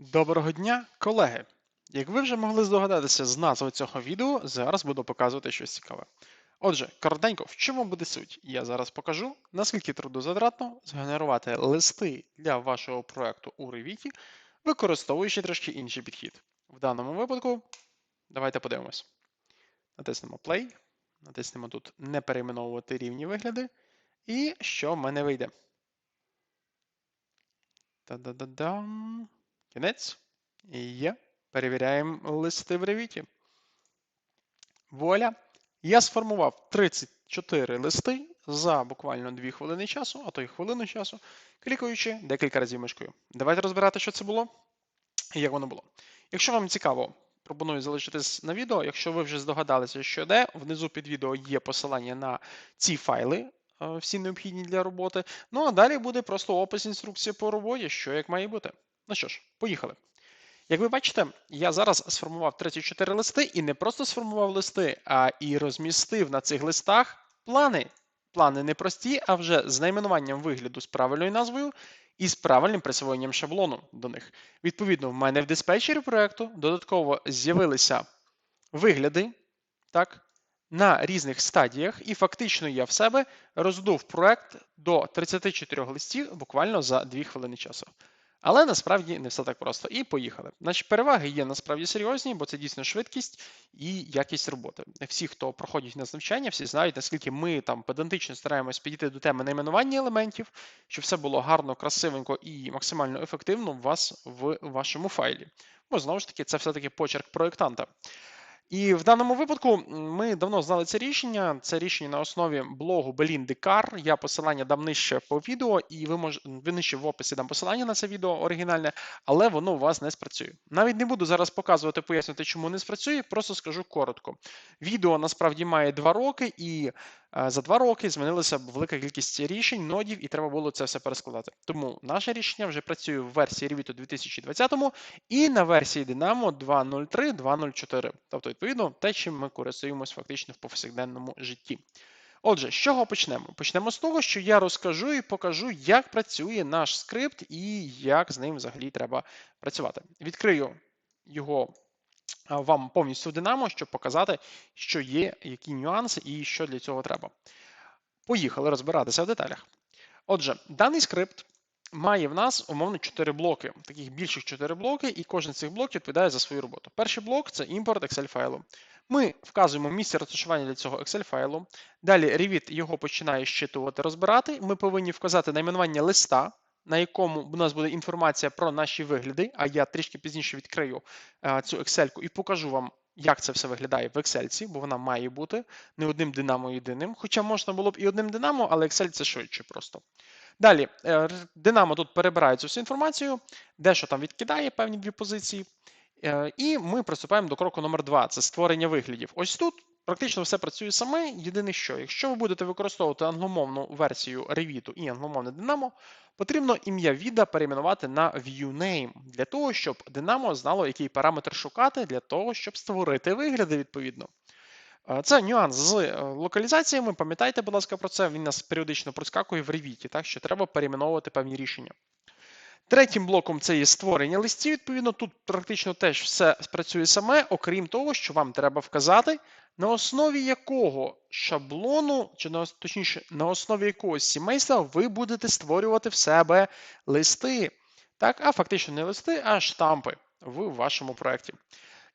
Доброго дня, колеги! Як ви вже могли здогадатися з назви цього відео, зараз буду показувати щось цікаве. Отже, коротенько, в чому буде суть? Я зараз покажу, наскільки трудозатратно згенерувати листи для вашого проекту у Revit, використовуючи трошки інший підхід. В даному випадку, давайте подивимось. Натиснемо Play, натиснемо тут не перейменовувати рівні вигляди. І що в мене вийде? Та-да-да-дам. Кінець. Є. Перевіряємо листи в Revit. Вуаля. Я сформував 34 листи за буквально 2 хвилини часу, а то й хвилину часу, клікаючи декілька разів мишкою. Давайте розбирати, що це було і як воно було. Якщо вам цікаво, пропоную залишитись на відео. Якщо ви вже здогадалися, що де, внизу під відео є посилання на ці файли, е, всі необхідні для роботи. Ну а далі буде просто опис інструкції по роботі, що як має бути. Ну що ж, поїхали. Як ви бачите, я зараз сформував 34 листи і не просто сформував листи, а і розмістив на цих листах плани. Плани не прості, а вже з найменуванням вигляду з правильною назвою і з правильним присвоєнням шаблону до них. Відповідно, в мене в диспетчері проекту додатково з'явилися вигляди так, на різних стадіях, і фактично я в себе роздув проект до 34 листів буквально за 2 хвилини часу. Але насправді не все так просто. І поїхали. Значить, переваги є насправді серйозні, бо це дійсно швидкість і якість роботи. Всі, хто проходять нас навчання, всі знають, наскільки ми там педантично стараємось підійти до теми найменування елементів, щоб все було гарно, красивенько і максимально ефективно у вас в вашому файлі. Бо знову ж таки, це все-таки почерк проєктанта. І в даному випадку ми давно знали це рішення. Це рішення на основі блогу Белінди Кар. Я посилання дам нижче по відео, і ви мож... ви нижче в описі дам посилання на це відео оригінальне, але воно у вас не спрацює. Навіть не буду зараз показувати, пояснювати, чому не спрацює, просто скажу коротко. Відео насправді має два роки, і за два роки змінилася велика кількість рішень, нодів, і треба було це все перескладати. Тому наше рішення вже працює в версії Revit 2020 і на версії Dynamo 2.03, 2.04. Тобто, відповідно, те, чим ми користуємося фактично в повсякденному житті. Отже, з чого почнемо? Почнемо з того, що я розкажу і покажу, як працює наш скрипт і як з ним взагалі треба працювати. Відкрию його вам повністю в Динамо, щоб показати, що є, які нюанси і що для цього треба. Поїхали розбиратися в деталях. Отже, даний скрипт має в нас умовно 4 блоки, таких більших 4 блоки, і кожен з цих блоків відповідає за свою роботу. Перший блок це імпорт Excel файлу. Ми вказуємо місце розташування для цього Excel файлу. Далі Revit його починає щитувати, розбирати. Ми повинні вказати найменування листа, на якому у нас буде інформація про наші вигляди, а я трішки пізніше відкрию цю Excel і покажу вам. Як це все виглядає в Excel, бо вона має бути не одним динамо єдиним. Хоча можна було б і одним динамо, але Excel це швидше просто. Далі, Динамо тут перебирає цю всю інформацію, дещо там відкидає певні дві позиції. І ми приступаємо до кроку номер 2 це створення виглядів. Ось тут практично все працює саме. Єдине, що якщо ви будете використовувати англомовну версію Revit і англомовне Dynamo, потрібно ім'я віда перейменувати на ViewName, для того, щоб Dynamo знало, який параметр шукати, для того, щоб створити вигляди відповідно. Це нюанс з е, локалізаціями. Пам'ятайте, будь ласка, про це. Він нас періодично проскакує в Revit, так що треба перейменовувати певні рішення. Третім блоком це є створення листів. Відповідно, тут практично теж все спрацює саме, окрім того, що вам треба вказати, на основі якого шаблону, чи на, точніше, на основі якогось сімейства ви будете створювати в себе листи. Так, А фактично не листи, а штампи в вашому проєкті.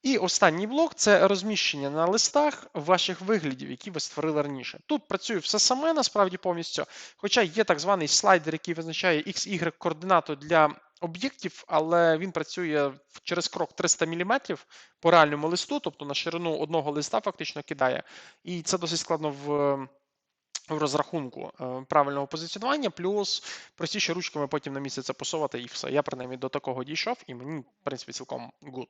І останній блок це розміщення на листах ваших виглядів, які ви створили раніше. Тут працює все саме, насправді повністю. Хоча є так званий слайдер, який визначає XY координату для об'єктів, але він працює через крок 300 мм по реальному листу, тобто на ширину одного листа фактично кидає. І це досить складно в. В розрахунку е, правильного позиціонування, плюс простіше ручками потім на місце це посувати і все. Я принаймні до такого дійшов, і мені, в принципі, цілком good.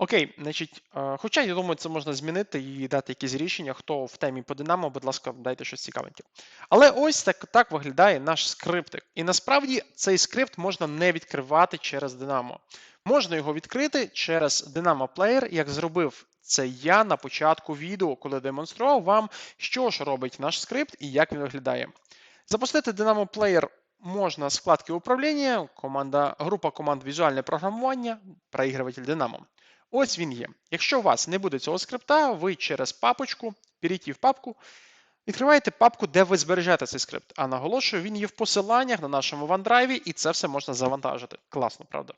Окей, значить, е, хоча я думаю, це можна змінити і дати якісь рішення. Хто в темі по Динамо, будь ласка, дайте щось цікавеньке. Але ось так так виглядає наш скриптик. І насправді цей скрипт можна не відкривати через Динамо. Можна його відкрити через Dynamo Player, як зробив це я на початку відео, коли демонстрував вам, що ж робить наш скрипт і як він виглядає. Запустити Dynamo Player можна з вкладки управління, команда, група команд візуальне програмування, проігруватель Dynamo. Ось він є. Якщо у вас не буде цього скрипта, ви через папочку, перейти в папку, відкриваєте папку, де ви збережете цей скрипт. А наголошую, він є в посиланнях на нашому OneDrive, і це все можна завантажити. Класно, правда?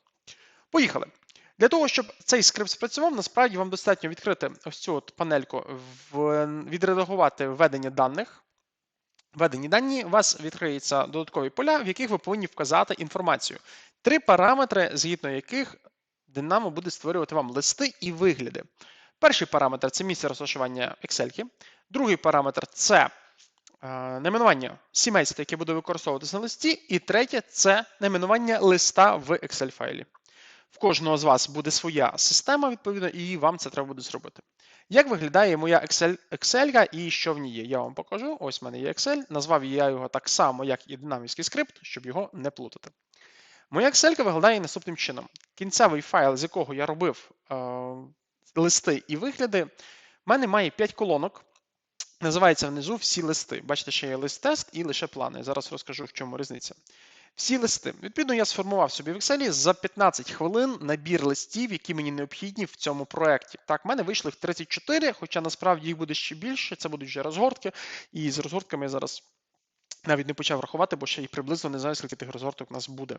Поїхали. Для того, щоб цей скрипт спрацював, насправді вам достатньо відкрити ось цю от панельку, відредагувати введення даних. Введені дані, у вас відкриються додаткові поля, в яких ви повинні вказати інформацію. Три параметри, згідно яких Dynamo буде створювати вам листи і вигляди. Перший параметр це місце розташування Excel. Другий параметр це е, найменування сімейства, яке буде використовуватися на листі. І третє це найменування листа в Excel файлі. В кожного з вас буде своя система, відповідно, і вам це треба буде зробити. Як виглядає моя Excel і що в ній є? Я вам покажу. Ось в мене є Excel. Назвав я його так само, як і динамівський скрипт, щоб його не плутати. Моя Excel виглядає наступним чином. Кінцевий файл, з якого я робив е, листи і вигляди, в мене має 5 колонок. Називається внизу всі листи. Бачите, що є лист-тест і лише плани. Зараз розкажу, в чому різниця. Всі листи. Відповідно, я сформував собі в Excel за 15 хвилин набір листів, які мені необхідні в цьому проєкті. Так, в мене вийшли їх 34, хоча насправді їх буде ще більше, це будуть вже розгортки. І з розгортками я зараз навіть не почав рахувати, бо ще й приблизно не знаю, скільки тих розгорток у нас буде.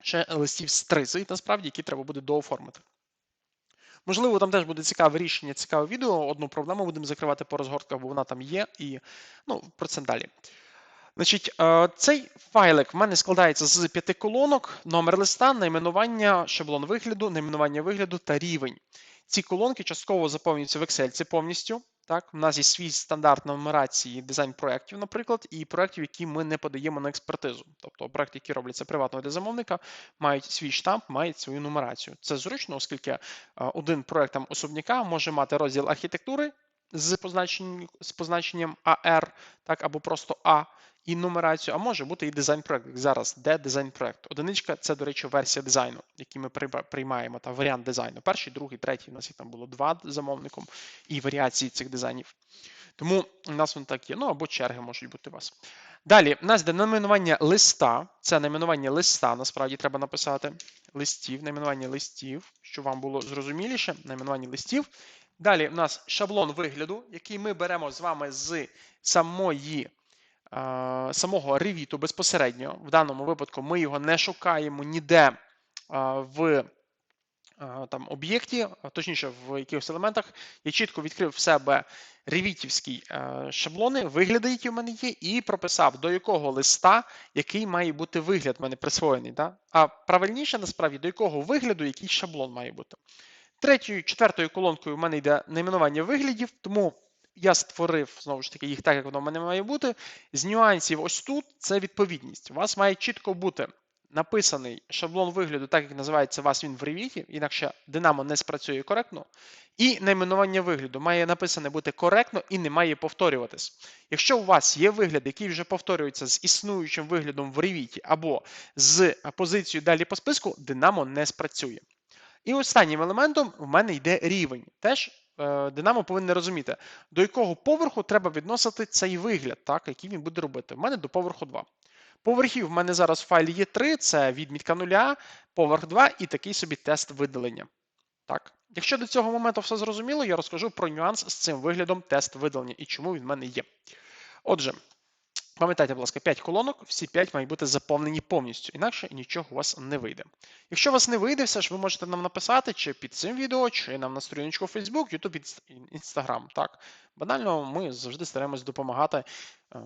Ще листів з 30, насправді, які треба буде дооформити. Можливо, там теж буде цікаве рішення, цікаве відео. Одну проблему будемо закривати по розгортках, бо вона там є, і ну, про це далі. Значить, е, цей файлик в мене складається з п'яти колонок, номер листа, найменування, шаблон вигляду, найменування вигляду та рівень. Ці колонки частково заповнюються в Excel повністю. Так, У нас є свій стандарт нумерації дизайн проєктів, наприклад, і проєктів, які ми не подаємо на експертизу. Тобто проєкти, які робляться приватного для замовника, мають свій штамп, мають свою нумерацію. Це зручно, оскільки е, один проєкт там особняка може мати розділ архітектури з позначенням, з позначенням AR, так, або просто А і нумерацію, а може бути і дизайн-проект. Зараз де дизайн-проект. Одиничка це, до речі, версія дизайну, який ми приймаємо, та варіант дизайну. Перший, другий, третій. У нас їх там було два замовником і варіації цих дизайнів. Тому у нас воно так є. Ну або черги можуть бути у вас. Далі, у нас йде найменування листа. Це найменування листа, насправді треба написати. Листів, найменування листів, щоб вам було зрозуміліше, найменування листів. Далі у нас шаблон вигляду, який ми беремо з вами з самої самого ревіту безпосередньо. В даному випадку ми його не шукаємо ніде в там об'єкті, точніше, в якихось елементах. Я чітко відкрив в себе ревітівські шаблони, вигляди, які в мене є, і прописав, до якого листа який має бути вигляд в мене присвоєний. Да? А правильніше, насправді, до якого вигляду який шаблон має бути. Третьою, четвертою колонкою в мене йде найменування виглядів, тому я створив, знову ж таки, їх так, як воно в мене має бути. З нюансів ось тут це відповідність. У вас має чітко бути написаний шаблон вигляду, так як називається вас він в ревіті, інакше Динамо не спрацює коректно. І найменування вигляду має написане бути коректно і не має повторюватись. Якщо у вас є вигляд, який вже повторюється з існуючим виглядом в ревіті або з позицією далі по списку, Динамо не спрацює. І останнім елементом в мене йде рівень. Теж Динамо повинен розуміти, до якого поверху треба відносити цей вигляд, так, який він буде робити. У мене до поверху 2. Поверхів в мене зараз в файлі є 3, це відмітка 0, поверх 2 і такий собі тест видалення. Так. Якщо до цього моменту все зрозуміло, я розкажу про нюанс з цим виглядом тест видалення і чому він в мене є. Отже, Пам'ятайте, будь ласка, 5 колонок, всі 5 мають бути заповнені повністю, інакше нічого у вас не вийде. Якщо у вас не вийде, все ж ви можете нам написати чи під цим відео, чи нам на сторіночку Facebook, YouTube, Instagram. Так, Банально, ми завжди стараємось допомагати е,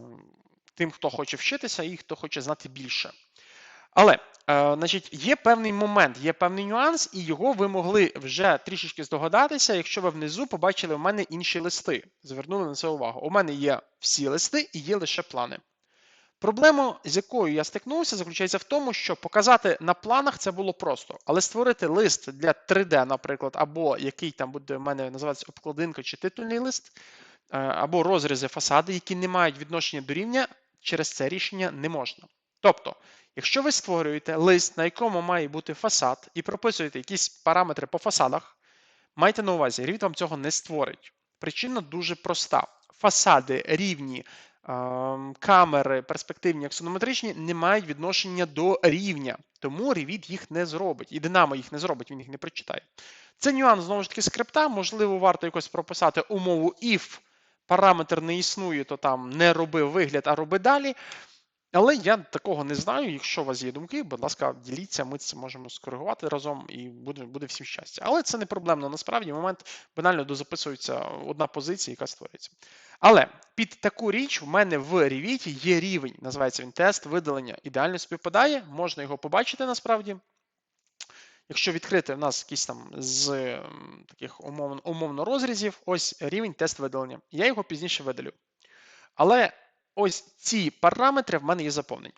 тим, хто хоче вчитися і хто хоче знати більше. Але, е, значить, є певний момент, є певний нюанс, і його ви могли вже трішечки здогадатися, якщо ви внизу побачили в мене інші листи. Звернули на це увагу. У мене є всі листи і є лише плани. Проблема, з якою я стикнувся, заключається в тому, що показати на планах це було просто, але створити лист для 3D, наприклад, або який там буде в мене називатися обкладинка чи титульний лист, е, або розрізи фасади, які не мають відношення до рівня, через це рішення не можна. Тобто, якщо ви створюєте лист, на якому має бути фасад, і прописуєте якісь параметри по фасадах, майте на увазі, Revit вам цього не створить. Причина дуже проста. Фасади рівні ем, камери, перспективні, аксонометричні, не мають відношення до рівня, тому Revit їх не зробить. І Dynamo їх не зробить, він їх не прочитає. Це нюанс знову ж таки скрипта. Можливо, варто якось прописати умову if параметр не існує, то там не роби вигляд, а роби далі. Але я такого не знаю. Якщо у вас є думки, будь ласка, діліться, ми це можемо скоригувати разом і буде буде всім щастя. Але це не проблемно насправді. В момент банально дозаписується одна позиція, яка створюється. Але під таку річ в мене в Revit є рівень, називається він тест видалення. Ідеально співпадає, можна його побачити насправді. Якщо відкрити в нас якийсь там з таких умовно, умовно розрізів, ось рівень тест видалення. Я його пізніше видалю. Але ось ці параметри в мене є заповнені.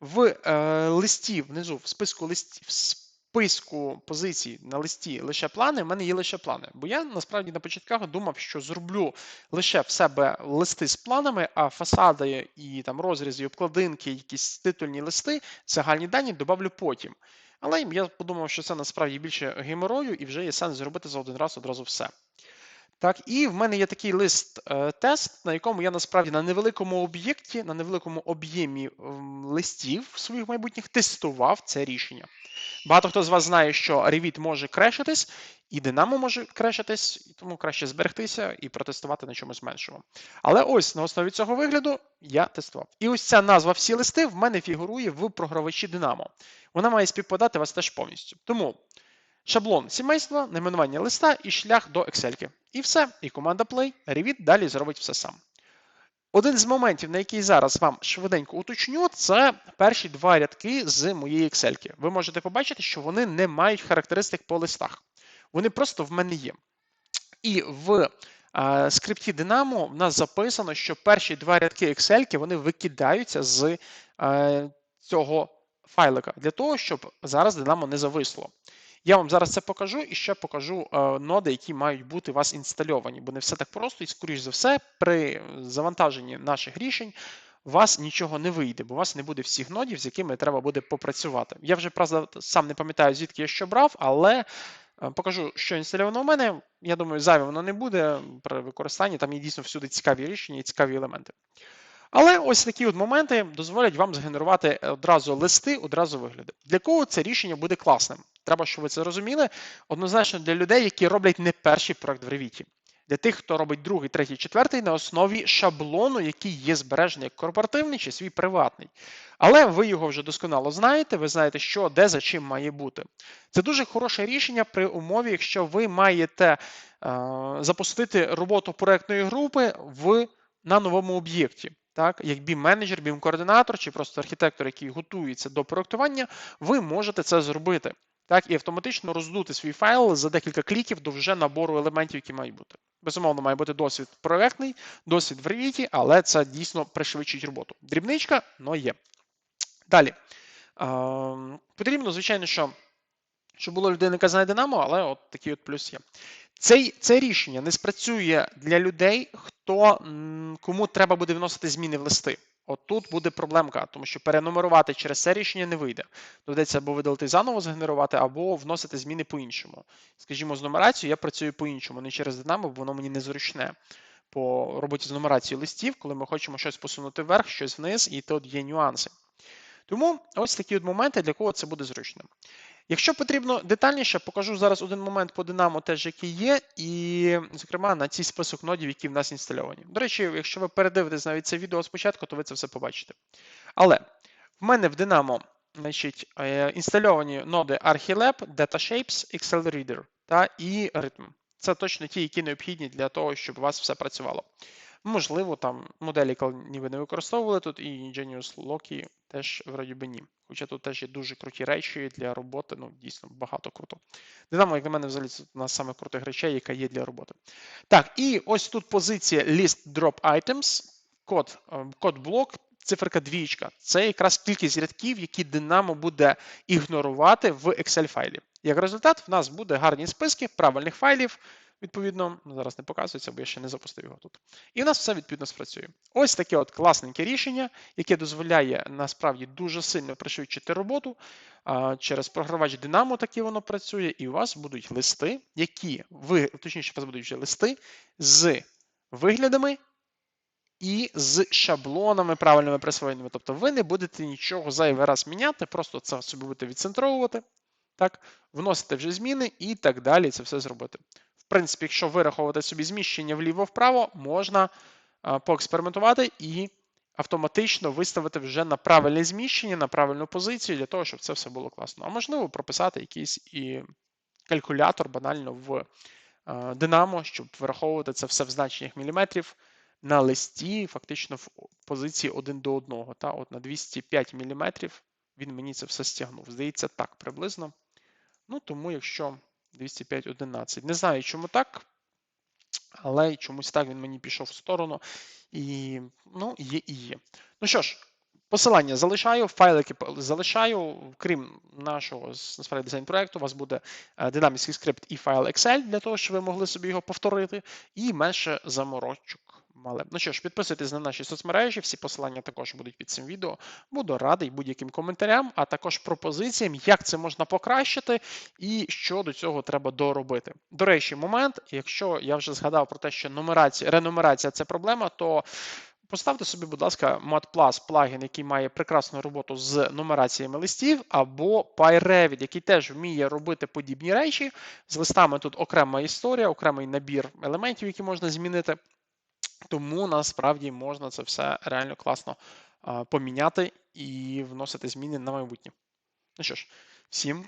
В е, листі внизу, в списку листів, списку позицій на листі лише плани, в мене є лише плани. Бо я насправді на початках думав, що зроблю лише в себе листи з планами, а фасади і там розрізи, обкладинки, якісь титульні листи, загальні дані додавлю потім. Але я подумав, що це насправді більше геморою, і вже є сенс зробити за один раз одразу все. Так, І в мене є такий лист-тест, е, на якому я насправді на невеликому об'єкті, на невеликому об'ємі листів своїх майбутніх тестував це рішення. Багато хто з вас знає, що Revit може крешитись, і Dynamo може крешитись, тому краще зберегтися і протестувати на чомусь меншому. Але ось на основі цього вигляду я тестував. І ось ця назва всі листи в мене фігурує в програвачі Dynamo. Вона має співпадати вас теж повністю. Тому шаблон сімейства, найменування листа і шлях до Excel. І все. І команда Play, Revit далі зробить все сам. Один з моментів, на який зараз вам швиденько уточню, це перші два рядки з моєї Excel. Ви можете побачити, що вони не мають характеристик по листах. Вони просто в мене є. І в а, скрипті Dynamo в нас записано, що перші два рядки Excel вони викидаються з а, цього файлика для того, щоб зараз Dynamo не зависло. Я вам зараз це покажу і ще покажу е, ноди, які мають бути у вас інстальовані, бо не все так просто, і, скоріш за все, при завантаженні наших рішень у вас нічого не вийде, бо у вас не буде всіх нодів, з якими треба буде попрацювати. Я вже сам не пам'ятаю, звідки я що брав, але е, покажу, що інстальовано у мене. Я думаю, зайве воно не буде при використанні. Там є дійсно всюди цікаві рішення і цікаві елементи. Але ось такі от моменти дозволять вам згенерувати одразу листи, одразу вигляди. Для кого це рішення буде класним? Треба, щоб ви це розуміли. Однозначно для людей, які роблять не перший проект в Revit. Для тих, хто робить другий, третій, четвертий на основі шаблону, який є збережений як корпоративний чи свій приватний. Але ви його вже досконало знаєте, ви знаєте, що де за чим має бути. Це дуже хороше рішення при умові, якщо ви маєте е, запустити роботу проектної групи в, на новому об'єкті так, як BIM-менеджер, BIM-координатор чи просто архітектор, який готується до проектування, ви можете це зробити. Так, і автоматично роздути свій файл за декілька кліків до вже набору елементів, які мають бути. Безумовно, має бути досвід проектний, досвід в Revit, але це дійсно пришвидшить роботу. Дрібничка, но є. Далі. Е, потрібно, звичайно, що щоб було людина, яка знає Динамо, але от такий от плюс є. Цей, Це рішення не спрацює для людей, хто, кому треба буде вносити зміни в листи. От тут буде проблемка, тому що перенумерувати через це рішення не вийде. Доведеться або видалити заново згенерувати, або вносити зміни по-іншому. Скажімо, з нумерацією я працюю по-іншому, не через Dynamo, бо воно мені незручне по роботі з нумерацією листів, коли ми хочемо щось посунути вверх, щось вниз, і тут є нюанси. Тому ось такі от моменти, для кого це буде зручно. Якщо потрібно детальніше, покажу зараз один момент по Динамо, теж який є, і, зокрема, на цей список нодів, які в нас інстальовані. До речі, якщо ви передивитесь навіть це відео спочатку, то ви це все побачите. Але в мене в Динамо значить, е, інстальовані ноди Archilab, DataShapes, Excel Reader та і Rhythm. Це точно ті, які необхідні для того, щоб у вас все працювало. Можливо, там моделі ніби не використовували тут, і Genius Loki теж вроді би ні. Хоча тут теж є дуже круті речі для роботи, ну, дійсно, багато круто. Динамо, як на мене, взагалі це одна з самих крутих речей, яка є для роботи. Так, і ось тут позиція List Drop Items, код, е, код блок, циферка двічка. Це якраз кількість рядків, які Динамо буде ігнорувати в Excel-файлі. Як результат, в нас буде гарні списки правильних файлів. Відповідно, зараз не показується, бо я ще не запустив його тут. І в нас все відповідно спрацює. Ось таке от класненьке рішення, яке дозволяє насправді дуже сильно пришвидшити роботу. Через програвач Dynamo таки воно працює, і у вас будуть листи, які ви, точніше, у вас будуть вже листи з виглядами і з шаблонами правильними присвоєними. Тобто ви не будете нічого зайвий раз міняти, просто це собі будете відцентровувати, так, вносити вже зміни і так далі це все зробити. Принципі, якщо вираховувати собі зміщення вліво-вправо, можна поекспериментувати і автоматично виставити вже на правильне зміщення, на правильну позицію для того, щоб це все було класно. А можливо, прописати якийсь і калькулятор банально в е, Динамо, щоб вираховувати це все в значеннях міліметрів на листі, фактично в позиції 1 до 1. Та, от на 205 міліметрів він мені це все стягнув. Здається, так приблизно. Ну, тому якщо 205.11. Не знаю, чому так, але чомусь так він мені пішов в сторону. І ну, є і є. Ну що ж, посилання залишаю, файлики залишаю, крім нашого насправді дизайн проекту, у вас буде динамічний скрипт і файл Excel для того, щоб ви могли собі його повторити, і менше заморочок мали. Ну що ж, підписуйтесь на наші соцмережі, всі посилання також будуть під цим відео. Буду радий будь-яким коментарям, а також пропозиціям, як це можна покращити і що до цього треба доробити. До речі, момент, якщо я вже згадав про те, що нумерація, ренумерація це проблема, то. Поставте собі, будь ласка, MatPlus плагін, який має прекрасну роботу з нумераціями листів, або PyRevit, який теж вміє робити подібні речі. З листами тут окрема історія, окремий набір елементів, які можна змінити. Тому насправді можна це все реально класно поміняти і вносити зміни на майбутнє. Ну що ж, всім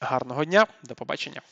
гарного дня, до побачення.